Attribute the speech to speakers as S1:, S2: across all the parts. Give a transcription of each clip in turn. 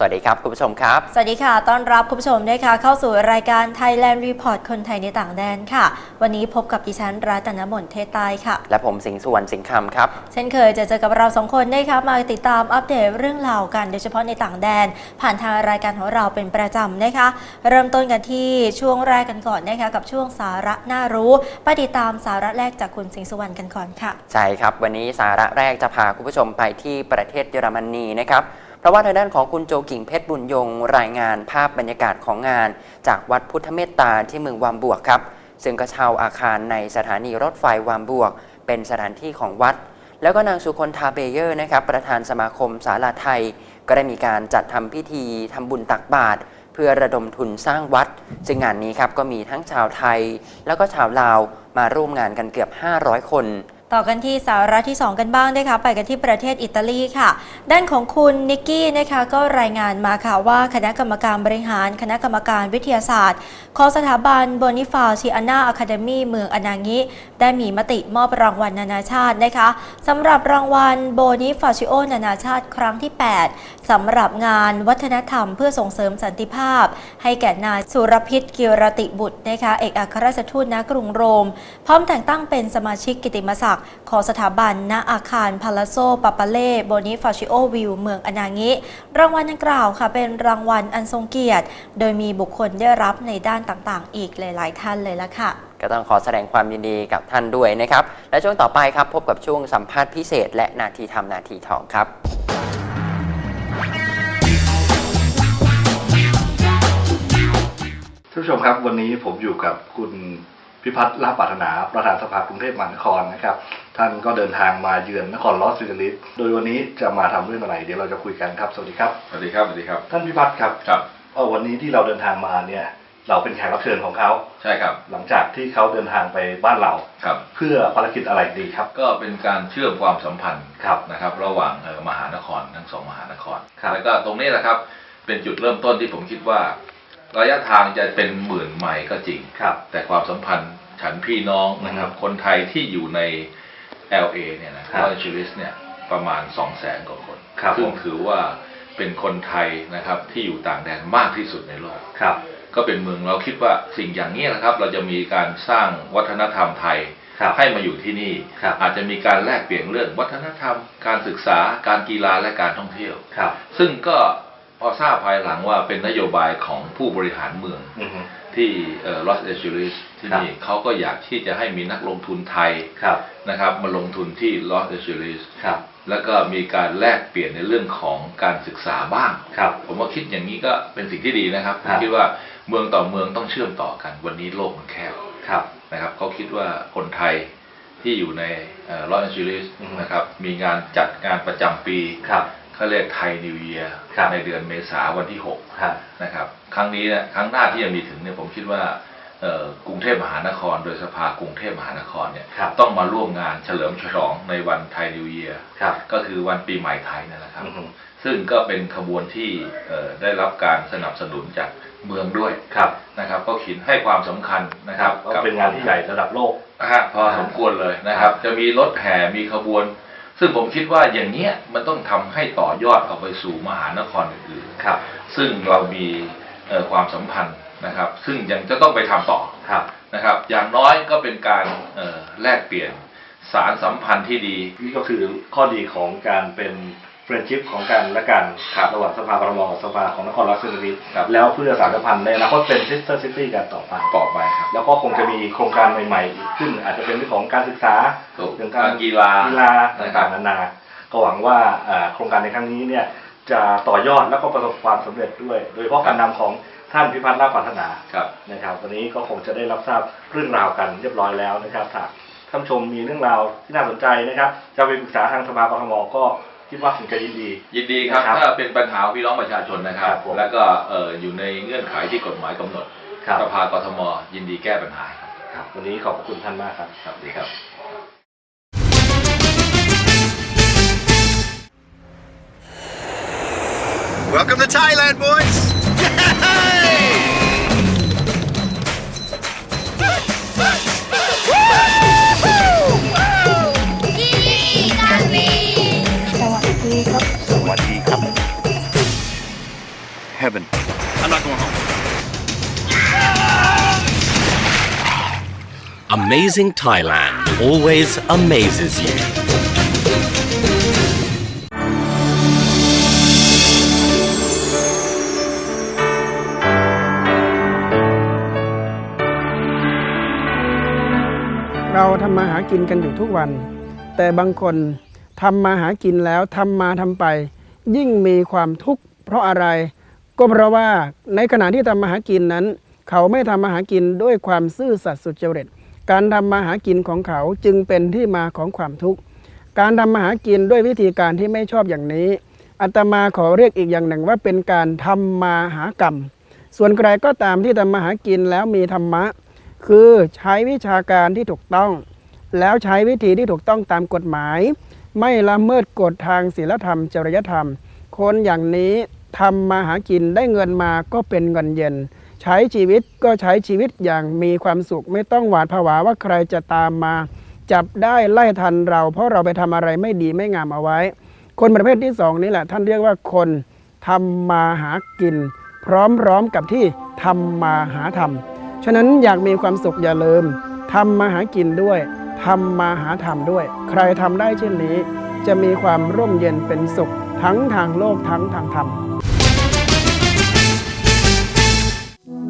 S1: สวัสดีครับ คุณผู้ชมครับ
S2: สวัสดีค่ะ ต้อนรับคุณผู้ชมนะคะเข้าสู่รายการ Thailand Report คนไทยในต่างแดนค่ะ วันนี้พบกับดิฉันรัตนมนเทศใต้ค่ะ
S1: และผมสิงห์สุวรรณสิงห์คำครับ
S2: เช่นเคยจะเจอกับเราสองคนนะคะมาติดตามอัปเดตเรื่องราวกันโดยเฉพาะในต่างแดน ผ่านทางรายการของเราเป็นประจำนะคะ เริ่มต้นกันที่ช่วงแรกกันก่อนนะคะกับช่วงสาระน่ารู้ไปติดตามสาระแรกจากคุณสิงห์สุวรรณกันก่อนค่ะ
S1: ใช่ครับ วันนี้สาระแรกจะพาคุณผู้ชมไปที่ประเทศเยอรมนีนะครับ เพราะว่าทางด้านของคุณโจกิ่งเพชรบุญยงรายงานภาพบรรยากาศของงาน จากวัดพุทธเมตตาที่เมืองวามบวกครับ ซึ่งก็เช่าอาคารในสถานีรถไฟวามบวก เป็นสถานที่ของวัด แล้วก็นางสุคนทาเบเยอร์นะครับประธานสมาคมสาลาไทย ก็ได้มีการจัดทำพิธีทำบุญตักบาตรเพื่อระดมทุนสร้างวัด ซึ่งงานนี้ครับก็มีทั้งชาวไทย แล้วก็ชาวลาวมาร่วมงานกันเกือบ 500 คน
S2: ต่อกันที่สาระที่ 2 กันบ้างนะคะไปกันที่ประเทศอิตาลีค่ะ ด้านของคุณนิกกี้นะคะก็รายงานมาค่ะว่าคณะกรรมการบริหาร คณะกรรมการวิทยาศาสตร์ของสถาบันโบนิฟาชิอานาอะคาเดมีเมืองอนางิได้มีมติมอบรางวัลนานาชาตินะคะสำหรับรางวัลโบนิฟาชิโอนานาชาติครั้งที่ 8สำหรับงานวัฒนธรรมเพื่อส่งเสริมสันติภาพ ให้แก่นายสุรพิษกิรติบุตรนะคะเอกอัครราชทูตณกรุงโรม พร้อมแต่งตั้งเป็นสมาชิกกิตติมศักดิ์ของสถาบันณอาคารพาลาโซปาปาเล่โบนิฟาชิโอวิวเมืองอนางิ รางวัลดังกล่าวค่ะ เป็นรางวัลอันทรงเกียรติ โดยมีบุคคลได้รับในด้านต่างๆ อีกหลาย ๆ ท่านเลยละค่ะ
S1: ก็ต้องขอแสดงความยินดีกับท่านด้วยนะครับ และช่วงต่อไปครับพบกับช่วงสัมภาษณ์พิเศษ และนาทีทำนาทีทองครับ
S3: ท่านผู้ชมครับวันนี้ผมอยู่กับคุณ พิพัฒน์ลาภปรารถนาประธานสภากรุงเทพมหานครนะครับ ท่านก็เดินทางมาเยือนนครลอสแอนเจลิสโดยวันนี้จะมาทำเรื่องอะไรเดี๋ยวเราจะคุยกันครับ สวัสดีครับ
S4: สวัสดีครับ สวัสดีครับ
S3: ท่านพิพัฒน์ครับ
S4: ครับ
S3: เอ่อวันนี้ที่เราเดินทางมาเนี่ย เราเป็นแขกรับเชิญของเขา
S4: ใช่ครับ
S3: หลังจากที่เขาเดินทางไปบ้านเรา
S4: ครับ
S3: เพื่อภารกิจอะไรดีครับ
S4: ก็เป็นการเชื่อมความสัมพันธ์
S3: ครับ
S4: นะครับ ระหว่างเอ่อมหานครทั้งสองมหานคร
S3: ครับ
S4: แล้วก็ตรงนี้แหละครับ เป็นจุดเริ่มต้นที่ผมคิดว่า ระยะทางจะเป็นหมื่นไมล์ก็จริง
S3: ครับ
S4: แต่ความสัมพันธ์ฉันพี่น้องนะครับ
S3: อืม
S4: คนไทยที่อยู่ใน LA เนี่ยนะ
S3: ค
S4: ล
S2: ครับ
S4: อสแอนเจลิสเนี่ยประมาณ2 0 0แสนกว่าคน
S3: ครับ
S4: ซึ่
S3: ผ
S4: ง
S3: ม
S4: ถือว่าเป็นคนไทยนะครับที่อยู่ต่างแดนมากที่สุดในโลก
S3: ครับ
S4: ก็เป็นเมืองเราคิดว่าสิ่งอย่างนี้นะครับ เราจะมีการสร้างวัฒนธรรมไทย
S3: ครับ
S4: ให้มาอยู่ที่นี่
S3: ครับ
S4: อาจจะมีการแลกเปลี่ยนเรื่องวัฒนธรรม การศึกษาการกีฬาและการท่องเที่ยว
S3: ครับ
S4: ซึ่งก็ พอทราบภายหลังว่าเป็นนโยบายของผู้บริหารเมือง
S3: อือฮึ
S4: ที่ลอสแอนเจลิสที่นี่เขาก็อยากที่จะให้มีนักลงทุนไทย
S3: ครับ
S4: นะครับ มาลงทุนที่ลอสแอนเจลิส
S3: ครับ
S4: แล้วก็มีการแลกเปลี่ยนในเรื่องของการศึกษาบ้าง
S3: ครับ
S4: ผมว่าคิดอย่างนี้ก็เป็นสิ่งที่ดีนะครับผ
S3: ครั
S4: ม
S3: บ
S4: คิดว่าเมืองต่อเมืองต้องเชื่อมต่อกัน วันนี้โลกมันแคบ
S3: ครับ
S4: นะครับเขาคิดว่าคนไทยที่อยู่ในลอสแอนเจลิส
S3: อืม
S4: นะครับมีงานจัดงานประจำปี
S3: ครับ
S4: เขาเรียกไทยนิวเยียร์
S3: ครับ
S4: ในเดือนเมษาวันที่
S3: ครับ
S4: 6นะครับครั้งนี้เนี่ยครั้งหน้าที่จะมีถึงเนี่ยผมคิดว่าเอ่อกรุงเทพมหานคร โดยสภากรุงเทพมหานครเนี่ย
S3: ครับ
S4: ต้องมาร่วมงานเฉลิมฉลองในวันไทยนิวเยียร์
S3: ครับ
S4: ก็คือวันปีใหม่ไทยนั่นแหละครับ
S3: อือฮึ
S4: ซึ่งก็เป็นขบวนที่เอ่อได้รับการสนับสนุนจากเมืองด้วย
S3: ครับ
S4: นะครับ ก็ขินให้ความสำคัญนะครับ
S3: ก็เป็นงานที่ใหญ่ระดับโลก
S4: นะฮะพอสมควรเลยนะครับ จะมีรถแห่มีขบวน ซึ่งผมคิดว่าอย่างเนี้ยมันต้องทำให้ต่อยอดออกไปสู่มหานครอื่น
S3: ครับ
S4: ๆซึ่งเรามีเอ่อความสัมพันธ์นะครับ ซึ่งยังจะต้องไปทำต่อ
S3: ครับ
S4: นะครับ อย่างน้อยก็เป็นการเอ่อแลกเปลี่ยนสารสัมพันธ์ที่ดี
S3: นี่ก็คือข้อดีของการเป็น เฟรนชิพของกันและกัน
S4: ครับ
S3: ระหว่างสภาพรมกับสภาของนครราชสีมา
S4: ครับ
S3: แล้วเพื่อสารสัมพันธ์ในอนาคตเป็นซิสเตอร์ซิตี้กันต่อไป
S4: ต่อไปครับ
S3: แล้วก็คงจะมีโครงการใหม่ๆอีกขึ้น อาจจะเป็นเรื่องของการศึกษา
S4: ถูก
S3: เรื่อง
S4: การกีฬา
S3: กีฬา
S4: นะค
S3: ต่า
S4: รับ
S3: งๆนานา ก็หวังว่าอ่าโครงการในครั้งนี้เนี่ยจะต่อยอดแล้วก็ประสบความสำเร็จด้วย โดยเฉพาะการนำของท่านพิพัฒน์ลาภปรารถนา
S4: ครับ
S3: นะครับวันนี้ก็คงจะได้รับทราบเรื่องราวกันเรียบร้อยแล้วนะครับถ้าท่านผู้ชมมีเรื่องราวที่น่าสนใจนะครับ จะไปปรึกษาทางสภากทมก็ คิดว่าคงจะยินดี
S4: ยินดีครับ
S3: นะครับ
S4: ถ้าเป็นปัญหาของพี่น้องประชาชนนะครับ
S3: ครับผม
S4: แล้วก็เอ่ออยู่ในเงื่อนไขที่กฎหมายกำหนด
S3: ครับ
S4: สภากทมยินดีแก้ปัญหาครับ
S3: ครับ วันนี้ขอบพระคุณท่านมากครับ
S4: ครับดีครับ
S5: Welcome to Thailand, boys! Heaven. I'm not going home.
S6: Amazing Thailand always amazes you.
S7: เราทำมาหากินกันอยู่ทุกวัน แต่บางคนทำมาหากินแล้วทำมาทำไป ยิ่งมีความทุกข์เพราะอะไร ก็เพราะว่าในขณะที่ทำมาหากินนั้น เขาไม่ทำมาหากินด้วยความซื่อสัตย์สุจริต การทำมาหากินของเขาจึงเป็นที่มาของความทุกข์ การทำมาหากินด้วยวิธีการที่ไม่ชอบอย่างนี้อาตมาขอเรียกอีกอย่างหนึ่งว่าเป็นการทำมาหากรรม ส่วนใครก็ตามที่ทำมาหากินแล้วมีธรรมะ คือใช้วิชาการที่ถูกต้อง แล้วใช้วิธีที่ถูกต้องตามกฎหมาย ไม่ละเมิดกฎทางศีลธรรม จริยธรรม คนอย่างนี้ ทำมาหากินได้เงินมาก็เป็นเงินเย็น ใช้ชีวิตก็ใช้ชีวิตอย่างมีความสุขไม่ต้องหวาดผวาว่าใครจะตามมา จับได้ไล่ทันเรา เพราะเราไปทำอะไรไม่ดีไม่งามเอาไว้ คนประเภทที่สองนี่แหละ ท่านเรียกว่าคนทำมาหากิน พร้อมๆกับที่ทำมาหาธรรมฉะนั้นอยากมีความสุขอย่าลืมทำมาหากินด้วยทำมาหาธรรมด้วย ใครทำได้เช่นนี้ จะมีความร่มเย็นเป็นสุข ทั้งทางโลกทั้งทางธรรม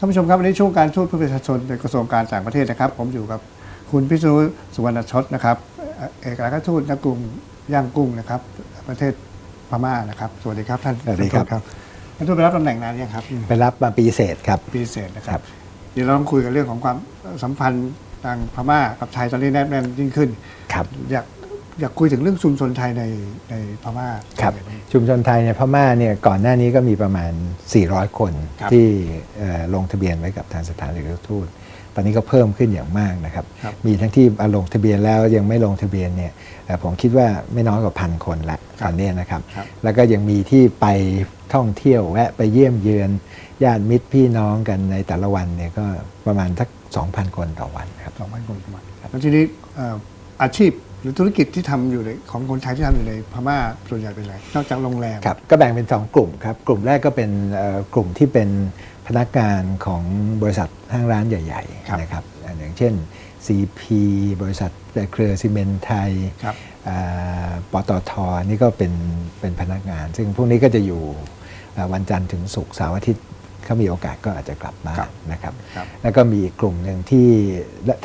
S8: ท่านผู้ชมครับวันนี้ช่วงการทูตเพื่อประชาชนในกระทรวงการต่างประเทศนะครับ ผมอยู่กับคุณพิษณุสุวรรณชดนะครับ เอ่อเอกอัครทูตณกรุงย่างกุ้งนะครับ ประเทศพม่านะครับ สวัสดีครับท่าน
S9: สวัสดีครับ
S8: ท่านทูตท่านทูตไปรับตำแหน่งนานยังครับ
S9: ไปรับมาปีเศษครับ
S8: ปีเศษนะค
S9: ครั
S8: รับบเดี๋ยวเราต้องคุยกันเรื่องของความสัมพันธ์ทางพม่ากับไทยตอนนี้แนบแน่นยิ่งขึ้น
S9: ครับ
S8: อยาก อยากคุยถึงเรื่องชุมชนไทยในในพม่า
S9: ครับ
S8: เป็นยังไง
S9: ชุมชนไทยในพม่าเนี่ยก่อนหน้านี้ก็มีประมาณ 400 คน
S8: ครับ
S9: ที่เอ่อลงทะเบียนไว้กับทางสถานเอกอัครทูตตอนนี้ก็เพิ่มขึ้นอย่างมากนะครับ
S8: ครับ
S9: มีทั้งที่ลงทะเบียนแล้วยังไม่ลงทะเบียนเนี่ยเอ่อผมคิดว่าไม่น้อยกว่าพันคนละตอนนี้นะครับ
S8: ครับ
S9: แล้วก็ยังมีที่ไปท่องเที่ยวแวะไปเยี่ยมเยือนญาติมิตรพี่น้องกันในแต่ละวันเนี่ยก็ประมาณสัก2,000 คนต่อวันครับ
S8: สองพันคนประมาณแล้วทีนี้เอ่ออาชีพ หรือธุรกิจที่ทำอยู่ในของคนไทยที่ทำอยู่ในพม่าส่วนใหญ่เป็นอะไรนอกจากโรงแรม
S9: ครับก็แบ่งเป็น 2 กลุ่มครับกลุ่มแรกก็เป็นเอ่อกลุ่มที่เป็นพนักงานของบริษัทห้างร้านใหญ่
S8: ครับ
S9: ๆนะครับอ่าอย่างเช่น CP บริษัทเครือซีเมนต์ไทย
S8: ครับ
S9: อ่าปตทนี่ก็เป็นเป็นพนักงาน ซึ่งพวกนี้ก็จะอยู่อ่าวันจันทร์ถึงศุกร์เสาร์อาทิตย์ เขามีโอกาสก็อาจจะกลับบ้า
S8: ครั
S9: น
S8: บ
S9: นะครับ
S8: ครับ
S9: แล้วก็มีอีกกลุ่มหนึ่งที่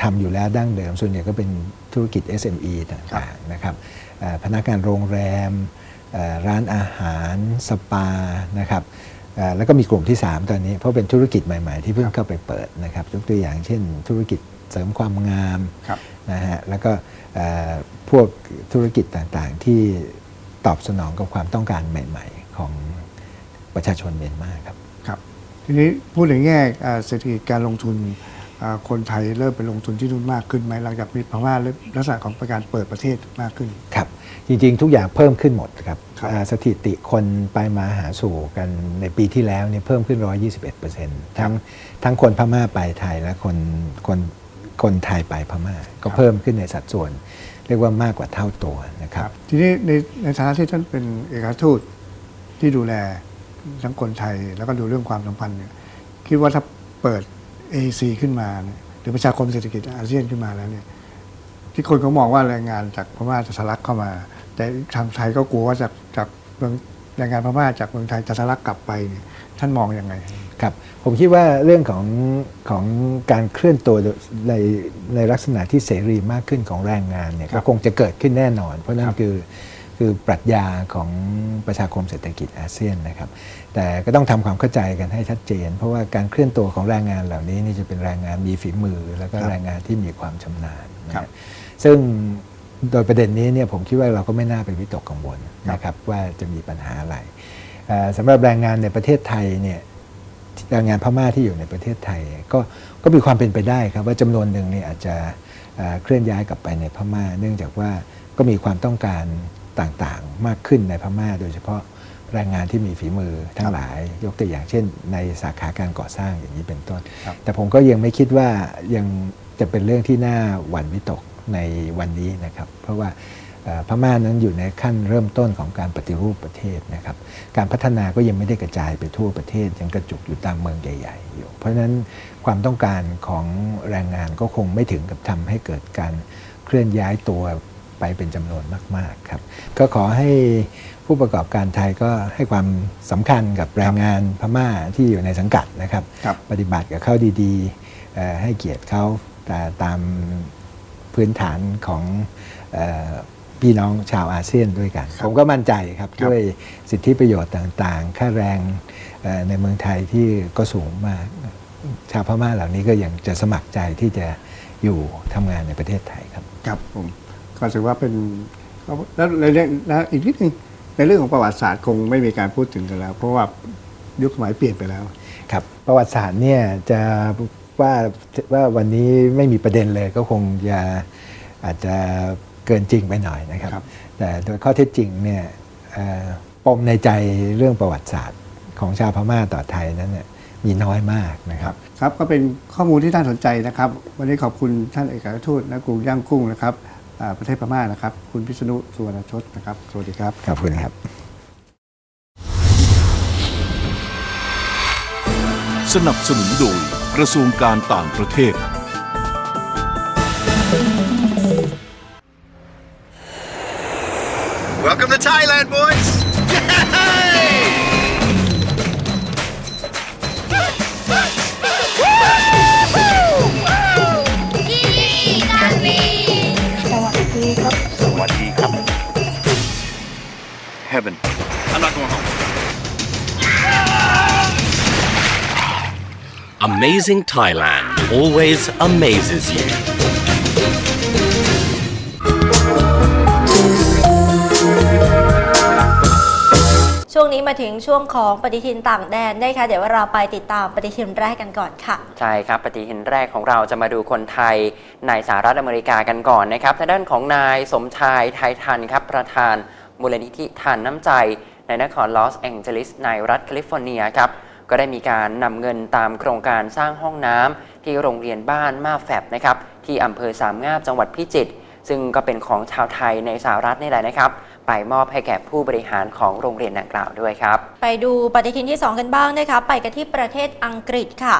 S9: ทำอยู่แล้วดั้งเดิม ส่วนใหญ่ก็เป็นธุรกิจ SME ต่างๆนะครับเอ่อพนักงานโรงแรมเอ่อร้านอาหารสปานะครับเอ่อแล้วก็มีกลุ่มที่ 3 ตอนนี้ เพราะเป็นธุรกิจใหม่ๆ ที่เพิ่งเข้าไปเปิดนะครับยกตัวอย่างเช่น ธุรกิจเสริมความงาม
S8: ครับ
S9: นะฮะแล้วก็เอ่อพวกธุรกิจต่างๆ ที่ตอบสนองกับความต้องการใหม่ ๆ ของประชาชนเมียนมาครับ
S8: ครับ ทีนี้พูดในแง่อ่าเศรษฐกิจการลงทุนอ่าคนไทยเริ่มไปลงทุนที่นู่นมากขึ้นไหมหลังจากมีพม่าเริ่มลักษณะของการเปิดประเทศมากขึ้น
S9: ครับจริงๆ ทุกอย่างเพิ่มขึ้นหมดครับ
S8: ครับ
S9: อ่าสถิติคนไปมาหาสู่กันในปีที่แล้วเนี่ยเพิ่มขึ้น 121%ทั้งทั้งคนพม่าไปไทยและคนคนคนไทยไปพม่า ก็เพิ่มขึ้นในสัดส่วน เรียกว่ามากกว่าเท่าตัวนะครับ
S8: ทีนี้ในในฐานะที่ท่านเป็นเอกอัครทูตที่ดูแล ทั้งคนไทย แล้วก็ดูเรื่องความสัมพันธ์เนี่ยคิดว่าถ้าเปิด AC ขึ้นมาเนี่ยรือประชาคมเศรษฐกิจอาเซียนขึ้นมาแล้วเนี่ยที่คนเขามองว่าแรงงานจากพม่าจะทะลักเข้ามา แต่ทางไทยก็กลัวว่าจากจากเมืองแรงงานพม่าจากเมืองไทยจะทะลักกลับไปเนี่ยท่านมองยังไง
S9: ครับ ผมคิดว่าเรื่องของของการเคลื่อนตัวในในลักษณะที่เสรีมากขึ้นของแรงงานเนี่ย
S8: ครั
S9: ก็
S8: บ
S9: คงจะเกิดขึ้นแน่นอน เพราะนั่
S8: คนรับ
S9: คือ คือปรัชญาของประชาคมเศรษฐกิจอาเซียนนะครับ แต่ก็ต้องทำความเข้าใจกันให้ชัดเจน เพราะว่าการเคลื่อนตัวของแรงงานเหล่านี้นี่จะเป็นแรงงานมีฝีมือ แล้วก็แรงงานที่มีความชำนาญนะ
S8: ครั
S9: ฮะ
S8: บ
S9: ซึ่งโดยประเด็นนี้เนี่ยผมคิดว่าเราก็ไม่น่าไปวิตกกังวลนะครับว่าจะมีปัญหาอะไรเอ่อสำหรับแรงงานในประเทศไทยเนี่ยแรงงานพม่าที่อยู่ในประเทศไทย ก็ก็มีความเป็นไปได้ครับว่าจำนวนหนึ่งเนี่ยอาจจะเอ่อเคลื่อนย้ายกลับไปในพม่า เนื่องจากว่าก็มีความต้องการ ต่างๆ มากขึ้นในพม่า โดยเฉพาะแรงงานที่มีฝีมือทั้งหลายยกตัวอย่างเช่น ในสาขาการก่อสร้างอย่างนี้เป็นต้น
S8: ครับ
S9: แต่ผมก็ยังไม่คิดว่ายังจะเป็นเรื่องที่น่าหวั่นวิตกในวันนี้นะครับ เพราะว่าเอ่อพม่านั้นอยู่ในขั้นเริ่มต้นของการปฏิรูปประเทศนะครับ การพัฒนาก็ยังไม่ได้กระจายไปทั่วประเทศ ยังกระจุกอยู่ตามเมืองใหญ่ๆอยู่ เพราะฉะนั้นความต้องการของแรงงานก็คงไม่ถึงกับทำให้เกิดการเคลื่อนย้ายตัว ไปเป็นจำนวนมาก ๆ ครับ ก็ขอให้ผู้ประกอบการไทยก็ให้ความสำคัญกับแรงงานพม่าที่อยู่ในสังกัดนะครับ
S8: ครับ
S9: ปฏิบัติกับเขาดีๆเอ่อให้เกียรติเขาแต่ตามพื้นฐานของเอ่อพี่น้องชาวอาเซียนด้วยกัน ผมก็มั่นใจครับ
S8: ครับ
S9: ด้วยสิทธิประโยชน์ต่างๆ ค่าแรงเอ่อในเมืองไทยที่ก็สูงมาก ชาวพม่าเหล่านี้ก็ยังจะสมัครใจที่จะอยู่ทำงานในประเทศไทยครับ
S8: ครับผม ก็ถือว่าเป็นแล้วในเรื่องนะอีกนิดนึงในเรื่องของประวัติศาสตร์คงไม่มีการพูดถึงกันแล้ว เพราะว่ายุคสมัยเปลี่ยนไปแล้ว
S9: ครับ ประวัติศาสตร์เนี่ยจะว่าว่าวันนี้ไม่มีประเด็นเลยก็คงจะอาจจะเกินจริงไปหน่อยนะครับ
S8: ครับ
S9: แต่โดยข้อเท็จจริงเนี่ยเอ่อปมในใจเรื่องประวัติศาสตร์ของชาวพม่าต่อไทยนั้นเนี่ยมีน้อยมากนะครับ
S8: ครับก็เป็นข้อมูลที่น่าสนใจนะครับ วันนี้ขอบคุณท่านเอกอัครทูตณกรุงย่างกุ้งนะครับอ่า ประเทศพม่านะครับ คุณพิษณุสุวรรณชดนะครับ สวัสดีครับ
S9: ขอบคุณครับ
S10: สนับสนุนโดยกระทรวงการต่างประเทศ
S5: Welcome to Thailand, boys! Heaven. I'm not going home.
S11: Amazing Thailand always amazes you.
S2: ช่วงนี้มาถึงช่วงของปฏิทินต่างแดนได้ค่ะเดี๋ยวเราไปติดตามปฏิทินแรกกันก่อนค่ะ
S1: ใช่ครับ ปฏิทินแรกของเราจะมาดูคนไทยในสหรัฐอเมริกากันก่อนนะครับทางด้านของนายสมชายไทยทันครับประธาน มูลนิธิทานน้ำใจ ในนครลอสแองเจลิสในรัฐแคลิฟอร์เนียครับก็ได้มีการนำเงินตามโครงการสร้างห้องน้ำที่โรงเรียนบ้านมาแฟบนะครับที่อำเภอสามงามจังหวัดพิจิตรซึ่งก็เป็นของชาวไทยในสหรัฐนี่แหละนะครับ ไปมอบให้แก่ผู้บริหารของโรงเรียนดังกล่าวด้วยครับ
S2: ไปดูปฏิทินที่ 2 กันบ้างนะคะ ไปกันที่ประเทศอังกฤษค่ะ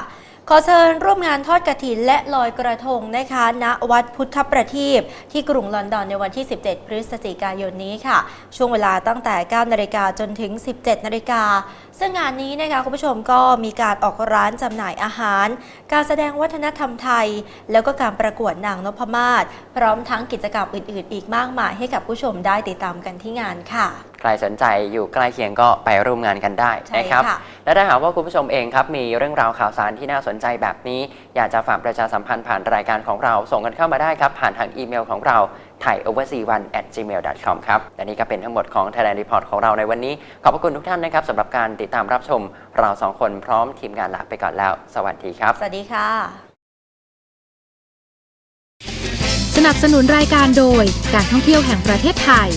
S2: ขอเชิญร่วมงานทอดกระถินและลอยกระทงนะคะณวัดพุทธประทีปที่กรุงลอนดอนในวันที่ 17 พฤศจิกายนนี้ค่ะ ช่วงเวลาตั้งแต่ 9 นาฬิกาจนถึง 17 นาฬิกา ซึ่งงานนี้นะคะคุณผู้ชมก็มีการออกร้านจำหน่ายอาหาร การแสดงวัฒนธรรมไทย แล้วก็การประกวดนางนพมาศพร้อมทั้งกิจกรรมอื่น ๆ อีกมากมายให้กับผู้ชมได้ติดตามกันที่งานค่ะ
S1: ใครสนใจอยู่ใกล้เคียงก็ไปร่วมงานกันได้
S2: ใช่
S1: นะครับ
S2: ค่ะ
S1: และถ้าหากว่าคุณผู้ชมเองครับมีเรื่องราวข่าวสารที่น่าสนใจแบบนี้ อยากจะฝากประชาสัมพันธ์ผ่านรายการของเรา ส่งกันเข้ามาได้ครับ ผ่านทางอีเมลของเรา thaioverc1 at gmail.com ครับและนี่ก็เป็นทั้งหมดของ Thailand Report ของเราในวันนี้ ขอบพระคุณทุกท่านนะครับสำหรับการติดตามรับชม เราสองคนพร้อมทีมงานลาไปก่อนแล้ว สวัสดีครับ
S2: สวัสดีค่ะ
S12: สนับสนุนรายการโดยการท่องเที่ยวแห่งประเทศไทย